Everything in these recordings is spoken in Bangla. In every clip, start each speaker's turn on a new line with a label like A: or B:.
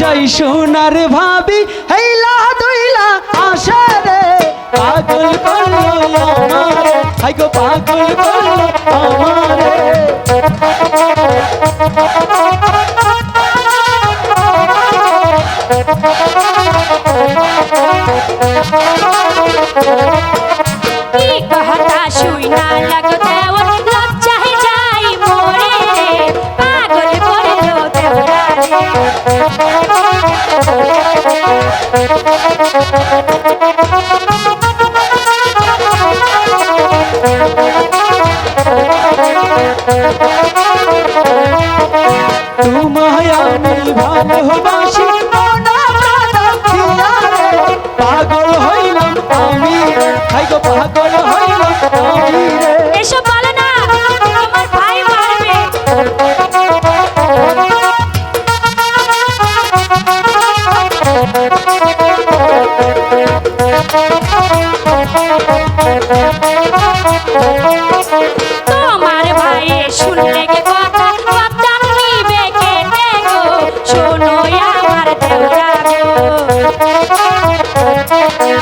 A: যাই সোনার ভাবি হেলা দুইলা আসে রে। পাগল করল আমার, হাই গো পাগল করল আমার। তোমায় আমি
B: ভালো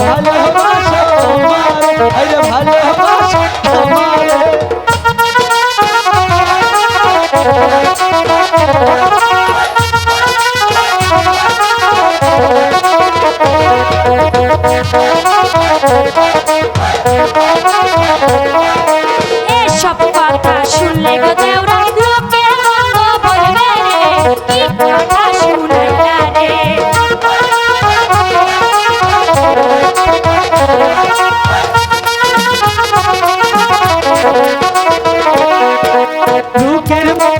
A: Helal